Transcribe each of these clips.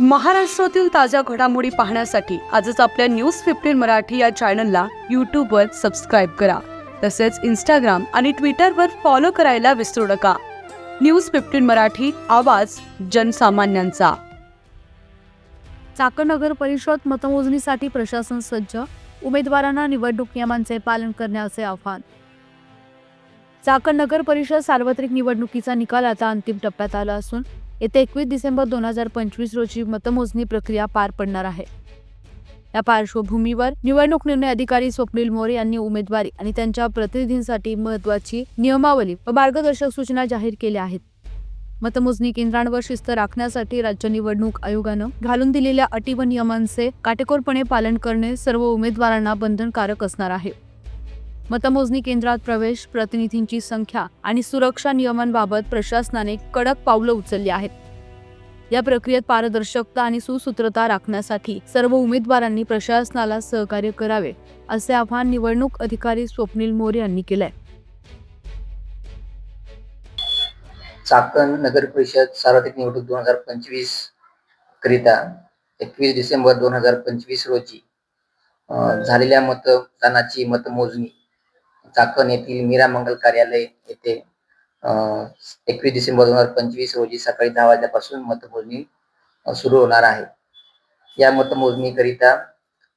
महाराष्ट्रातील ताज्या घडामोडी पाहण्यासाठी आजच आपल्या न्यूज फिफ्टीन मराठी या चॅनलला यूट्यूबवर सबस्क्राईब करा. तसेच इंस्टाग्राम आणि ट्विटरवर फॉलो करायला विसरू नका. न्यूज फिफ्टीन मराठी आवाज जनसामान्यांचा. चाकण नगर परिषद मतमोजणीसाठी प्रशासन सज्ज. उमेदवारांना निवडणूक नियमांचे पालन करण्याचे आव्हान. चाकण नगर परिषद सार्वत्रिक निवडणुकीचा निकाल आता अंतिम टप्प्यात आला असून येत्या एकवीस डिसेंबर दोन हजार पंचवीस रोजी मतमोजणी प्रक्रिया पार पडणार आहे. या पार्श्वभूमीवर निवडणूक निर्णय अधिकारी स्वप्नील मोरे यांनी उमेदवारी आणि त्यांच्या प्रतिनिधींसाठी महत्वाची नियमावली व मार्गदर्शक सूचना जाहीर केल्या आहेत. मतमोजणी केंद्रांवर शिस्त राखण्यासाठी राज्य निवडणूक आयोगानं घालून दिलेल्या अटी व नियमांचे काटेकोरपणे पालन करणे सर्व उमेदवारांना बंधनकारक असणार आहे. मतमोजणी केंद्रात प्रवेश प्रतिनिधींची संख्या आणि सुरक्षा नियमांबाबत प्रशासनाने कडक पावलं उचलली आहेत. या प्रक्रियेत पारदर्शकता आणि सुसूत्रता राखण्यासाठी सर्व उमेदवारांनी प्रशासनाला सहकार्य करावे असे आवाहन निवडणूक अधिकारी स्वप्नील मोरे यांनी केलंय. चाकण नगर परिषद सार्वत्रिक निवडणूक दोन हजार पंचवीस करिता एकवीस डिसेंबर दोन हजार पंचवीस रोजी झालेल्या मतदानाची मतमोजणी चाकण येथील मीरा मंगल कार्यालय येथे एकवीस डिसेंबर दोन हजार पंचवीस रोजी सकाळी दहा वाजल्यापासून मतमोजणी सुरू होणार आहे. या मतमोजणीकरिता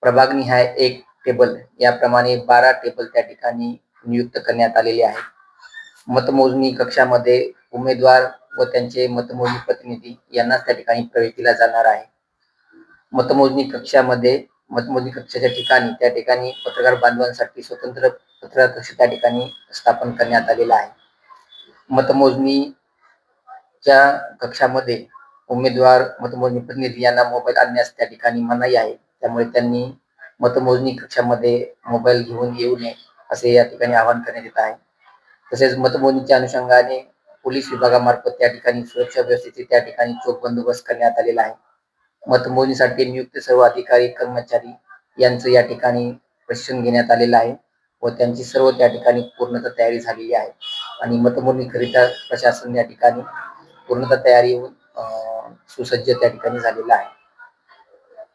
प्रभागनिहाय एक टेबल याप्रमाणे बारा टेबल त्या ठिकाणी नियुक्त करण्यात आलेले आहेत मतमोजणी कक्षामध्ये उमेदवार व त्यांचे मतमोजणी प्रतिनिधी यांनाच त्या ठिकाणी प्रवेश दिला जाणार आहे. मतमोजणी कक्षामध्ये मतमोजणी कक्षाच्या ठिकाणी त्या ठिकाणी पत्रकार बांधवांसाठी स्वतंत्र पत्रकार कक्ष त्या ठिकाणी स्थापन करण्यात आलेला आहे. मतमोजणीच्या कक्षामध्ये उमेदवार मतमोजणी प्रतिनिधी यांना मोबाईल आणण्यास त्या ठिकाणी मनाई आहे. त्यामुळे त्यांनी मतमोजणी कक्षामध्ये मोबाईल घेऊन येऊ नये असे या ठिकाणी आवाहन करण्यात येत आहे. तसेच मतमोजणीच्या अनुषंगाने पोलीस विभागामार्फत त्या ठिकाणी सुरक्षा व्यवस्थेचे त्या ठिकाणी चोख बंदोबस्त करण्यात आलेला आहे. मतमोजणीसाठी नियुक्त सर्व अधिकारी कर्मचारी यांचं या ठिकाणी प्रशिक्षण घेण्यात आलेलं आहे व त्यांची सर्व त्या ठिकाणी पूर्णतः तयारी झालेली आहे. आणि मतमोजणीकरिता प्रशासन या ठिकाणी पूर्णतः तयारी होऊन सुसज्ज त्या ठिकाणी झालेलं आहे.